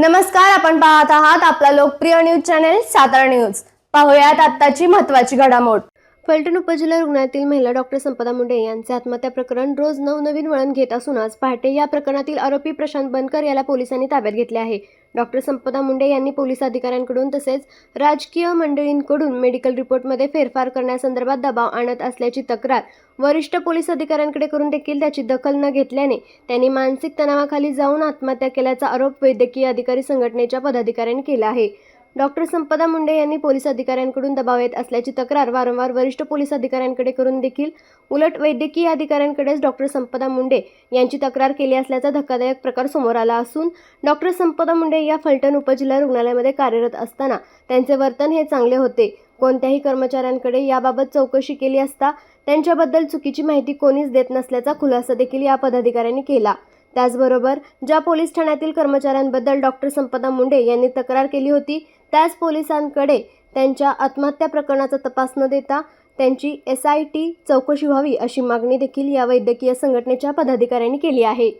नमस्कार आपण पाहत आहात आपला लोकप्रिय न्यूज चॅनेल सातारा न्यूज. पाहूयात आत्ताची महत्वाची घडामोड. फलटण उपजिल्हा रुग्णालयातील महिला डॉक्टर संपदा मुंडे यांचे आत्महत्या प्रकरण रोज नवनवीन वळण घेत असून आज पहाटे या प्रकरणातील आरोपी प्रशांत बनकर याला पोलिसांनी ताब्यात घेतले आहे. डॉक्टर संपदा मुंडे यांनी पोलीस अधिकाऱ्यांकडून तसेच राजकीय मंडळींकडून मेडिकल रिपोर्टमध्ये फेरफार करण्यासंदर्भात दबाव आणत असल्याची तक्रार वरिष्ठ पोलीस अधिकाऱ्यांकडे करून देखील त्याची दखल न घेतल्याने त्यांनी मानसिक तणावाखाली जाऊन आत्महत्या केल्याचा आरोप वैद्यकीय अधिकारी संघटनेच्या पदाधिकाऱ्यांनी केला आहे. डॉक्टर संपदा मुंडे यांनी पोलीस अधिकाऱ्यांकडून दबाव येत असल्याची तक्रार वारंवार वरिष्ठ पोलीस अधिकाऱ्यांकडे करून देखील उलट वैद्यकीय अधिकाऱ्यांकडेच डॉक्टर संपदा मुंडे यांची तक्रार केली असल्याचा धक्कादायक प्रकार समोर आला असून डॉक्टर संपदा मुंडे या फलटण उपजिल्हा रुग्णालयामध्ये कार्यरत असताना त्यांचे वर्तन हे चांगले होते. कोणत्याही कर्मचाऱ्यांकडे याबाबत चौकशी केली असता त्यांच्याबद्दल चुकीची माहिती कोणीच देत नसल्याचा खुलासा देखील या पदाधिकाऱ्यांनी केला. त्याचबरोबर ज्या पोलीस ठाण्यातील कर्मचाऱ्यांबद्दल डॉक्टर संपदा मुंडे यांनी तक्रार केली होती त्याच पोलिसांकडे त्यांच्या आत्महत्या प्रकरणाचा तपास न देता त्यांची एस आय टी चौकशी व्हावी अशी मागणी देखील या वैद्यकीय संघटनेच्या पदाधिकाऱ्यांनी केली आहे.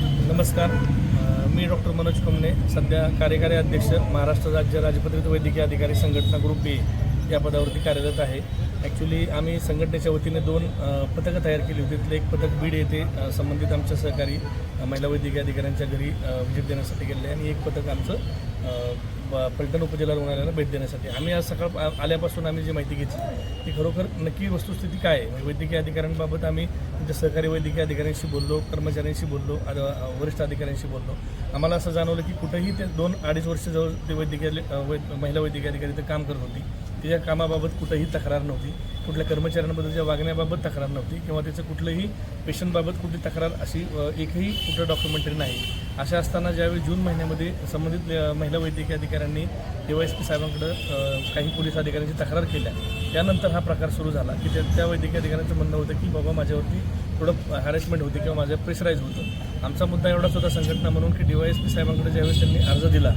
नमस्कार. मी डॉक्टर मनोज कुमणे सध्या कार्यकारी अध्यक्ष महाराष्ट्र राज्य राजपत्रित वैद्यकीय अधिकारी संघटना ग्रुप बी. या पदावरती कार्यरत आहे. ॲक्च्युली आम्ही संघटनेच्या वतीने दोन पथकं तयार केली होती. तिथलं एक पथक बीड येथे संबंधित आमच्या सहकारी महिला वैद्यकीय अधिकाऱ्यांच्या घरी व्हिजिट देण्यासाठी गेले आणि एक पथक आमचं अ, पलटण उपजिल्हा रुग्णालयाला भेट देण्यासाठी. आम्ही आज सकाळ आल्यापासून आम्ही जी माहिती घेतली ती खरोखर नक्की वस्तुस्थिती काय आहे? म्हणजे वैद्यकीय अधिकाऱ्यांबाबत आम्ही त्यांच्या सहकारी वैद्यकीय अधिकाऱ्यांशी बोललो कर्मचाऱ्यांशी बोललो वरिष्ठ अधिकाऱ्यांशी बोललो. आम्हाला असं जाणवलं की कुठंही ते दोन अडीच वर्ष जवळ ते वैद्यकीय महिला वैद्यकीय अधिकारी ते काम करत होती. तिच्या कामाबाबत कुठंही तक्रार नव्हती. कुठल्या कर्मचाऱ्यांबद्दलच्या वागण्याबाबत तक्रार नव्हती किंवा त्याचं कुठलंही पेशंटबाबत कुठली तक्रार अशी एकही कुठं डॉक्युमेंटरी नाही. अशा असताना ज्यावेळी जून महिन्यामध्ये संबंधित महिला वैद्यकीय अधिकाऱ्यांनी डी वाय एस पी साहेबांकडं काही पोलीस अधिकाऱ्यांची तक्रार केल्या. त्यानंतर हा प्रकार सुरू झाला. की त्या त्या वैद्यकीय अधिकाऱ्यांचं म्हणणं होतं की बाबा माझ्यावरती थोडं हॅरेसमेंट होती किंवा माझं प्रेशराईज होतं. आमचा मुद्दा एवढाच होता संघटना म्हणून की डी वाय एस पी साहेबांकडे ज्यावेळेस त्यांनी अर्ज दिला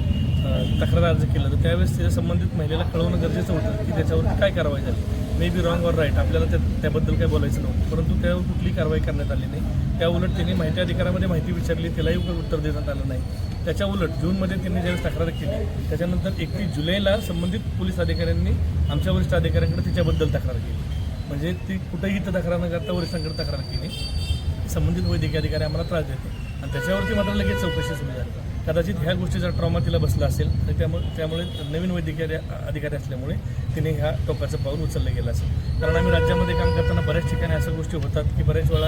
तक्रार अर्ज केला तर त्यावेळेस त्या संबंधित महिलेला कळवणं गरजेचं होतं की त्याच्यावरती काय कारवाई झाली. May be wrong or right आपल्याला त्या त्याबद्दल काही बोलायचं नव्हतं. परंतु त्यावर कुठली कारवाई करण्यात आली नाही. त्या उलट त्यांनी माहिती अधिकारामध्ये माहिती विचारली त्यालाही उत्तर देण्यात आलं नाही. त्याच्या उलट जूनमध्ये त्यांनी ज्यावेळेस तक्रार केली त्याच्यानंतर एकतीस जुलैला संबंधित पोलीस अधिकाऱ्यांनी आमच्या वरिष्ठ अधिकाऱ्यांकडे तिच्याबद्दल तक्रार केली. म्हणजे ती कुठेही इथं तक्रार न करता वरिष्ठांकडे तक्रार केली. संबंधित वैद्यकीय अधिकारी आम्हाला त्रास देते आणि त्याच्यावरती मात्र लगेच चौकशी सुरू झाली. कदाचित ह्या गोष्टीचा ट्रॉमा तिला बसला असेल तर त्यामुळे त्यामुळे नवीन वैद्यकीय अधिकारी असल्यामुळे तिने ह्या टोकाचं पाऊल उचललं गेलं असेल. कारण आम्ही राज्यामध्ये काम करताना बऱ्याच ठिकाणी अशा गोष्टी होतात की बऱ्याच वेळा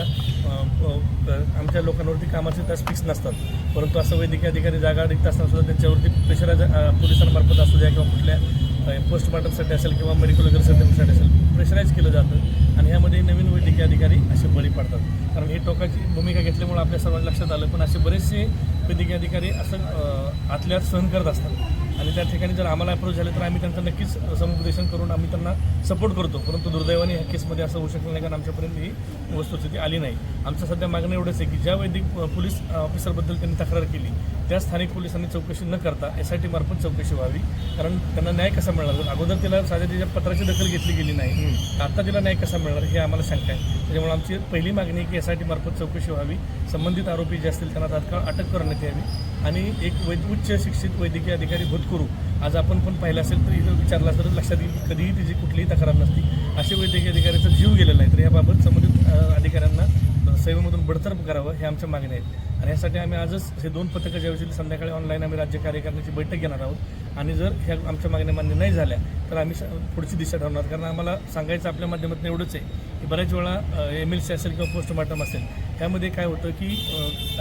आमच्या लोकांवरती कामाचे तास फिक्स नसतात. परंतु असं वैद्यकीय अधिकारी जागा रिक्त असताना सुद्धा त्यांच्यावरती प्रेशर पोलिसांमार्फत असू द्या किंवा कुठल्या पोस्टमार्टमसाठी असेल किंवा मेडिकल वगैरे सर्टिफिकेटसाठी असेल प्रेशराईज केलं जातं. आणि ह्यामध्ये नवीन वैद्यकीय अधिकारी असे बळी पडतात. कारण हे टोकाची भूमिका घेतल्यामुळे आपल्या सर्वांना लक्षात आलं पण असे बरेचसे वैद्यकीय अधिकारी असं आतल्यात आतल्या सहन करत असतात. आणि त्या ठिकाणी जर आम्हाला अप्रोच झाले तर आम्ही त्यांचं नक्कीच समुपदेशन करून आम्ही त्यांना सपोर्ट करतो. परंतु दुर्दैवाने ह्या केसमध्ये असं होऊ शकलं नाही कारण आमच्यापर्यंत ही वस्तुस्थिती आली नाही. आमचं सध्या मागणं एवढंच आहे की ज्या वैद्यक पोलीस ऑफिसरबद्दल त्यांनी तक्रार केली त्या स्थानिक पोलिसांनी चौकशी न करता एस आय टी मार्फत चौकशी व्हावी. कारण त्यांना न्याय कसा मिळणार? अगोदर तिला साध्या तिच्या पत्राची दखल घेतली गेली नाही आता तिला न्याय कसा मिळणार हे आम्हाला शंका आहे. त्याच्यामुळे आमची पहिली मागणी आहे की एस आय टी मार्फत चौकशी व्हावी. संबंधित आरोपी जे असतील त्यांना तात्काळ अटक करण्यात यावी. आणि एक वैद उच्च शिक्षित वैद्यकीय अधिकारी भूतकरू आज आपण पण पाहिलं असेल तर इथं विचारला तर लक्षात येईल कधीही तिची कुठलीही तक्रार नसती. असे वैद्यकीय अधिकाऱ्याचा जीव गेलेला आहे. तर याबाबत संबंधित अधिकाऱ्यांना सेवेमधून बडतर्फ करावं हे आमच्या मागण्या आहेत. आणि यासाठी आम्ही आजच हे दोन पथकं ज्यावेळी संध्याकाळी ऑनलाईन आम्ही राज्य कार्यकारिणीची बैठक घेणार आहोत. आणि जर ह्या आमच्या मागण्या मान्य नाही झाल्या तर आम्ही पुढची दिशा ठरवणार. कारण आम्हाला सांगायचं आपल्या माध्यमातून एवढंच आहे की बऱ्याच वेळा एम एल सी असेल किंवा पोस्टमार्टम असेल त्यामध्ये काय होतं की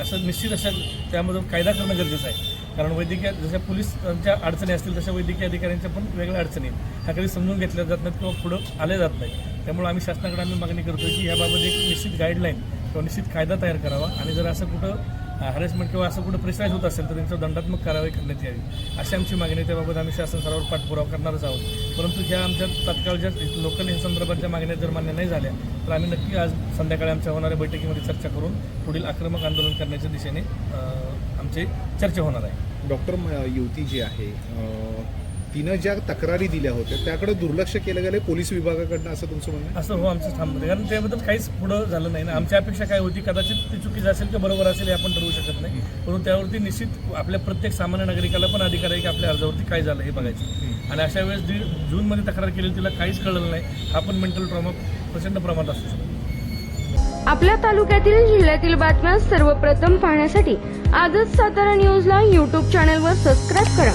असं निश्चित अशा त्यामधून कायदा करणं गरजेचं आहे. कारण वैद्यकीय जशा पोलिसांच्या अडचणी असतील तशा वैद्यकीय अधिकाऱ्यांच्या पण वेगळ्या अडचणी आहेत. ह्या कधी समजून घेतल्या जात नाहीत किंवा पुढं आल्या जात नाही त्यामुळे आम्ही शासनाकडे आम्ही मागणी करतो की याबाबत एक निश्चित गाईडलाईन किंवा निश्चित कायदा तयार करावा आणि जर असं कुठं हॅरेसमेंट किंवा असं कुठं प्रिसाईज होत असेल तर त्यांच्यावर दंडात्मक कारवाई करण्यात यावी. अशी आमची मागणी त्याबाबत आम्ही शासन स्तरावर पाठपुरावा करणारच आहोत. परंतु ज्या आमच्या तत्काळ ज्या लोकल या संदर्भातल्या मागण्या जर मान्य नाही झाल्या तर आम्ही नक्की आज संध्याकाळी आमच्या होणाऱ्या बैठकीमध्ये चर्चा करून पुढील आक्रमक आंदोलन करण्याच्या दिशेने आमची चर्चा होणार आहे. डॉक्टर युती युवती जी आहे तिनं ज्या तक्रारी दिल्या होत्या त्याकडे दुर्लक्ष केलं गेलं पोलीस विभागाकडनं असं तुमचं म्हणणं आहे? असं हो आमचं आहे. कारण त्याबद्दल काहीच पुढं झालं नाही ना. आमची अपेक्षा काय होती कदाचित ती चुकीचं असेल की बरोबर असेल हे आपण ठरवू शकत नाही. परंतु त्यावरती निश्चित आपल्या प्रत्येक सामान्य नागरिकाला पण अधिकार आहे की आपल्या अर्जावरती काय झालं हे बघायचं. आणि अशा वेळेस जी जूनमध्ये तक्रार केली तिला काहीच कळलं नाही. हा पण मेंटल ट्रॉमा प्रचंड प्रमाणात असू शकतो. आपल्या तालुक्यातील जिल्ह्यातील बातम्या सर्वप्रथम पाहण्यासाठी आजच सातारा न्यूजला यूट्यूब चॅनलवर सबस्क्राईब करा.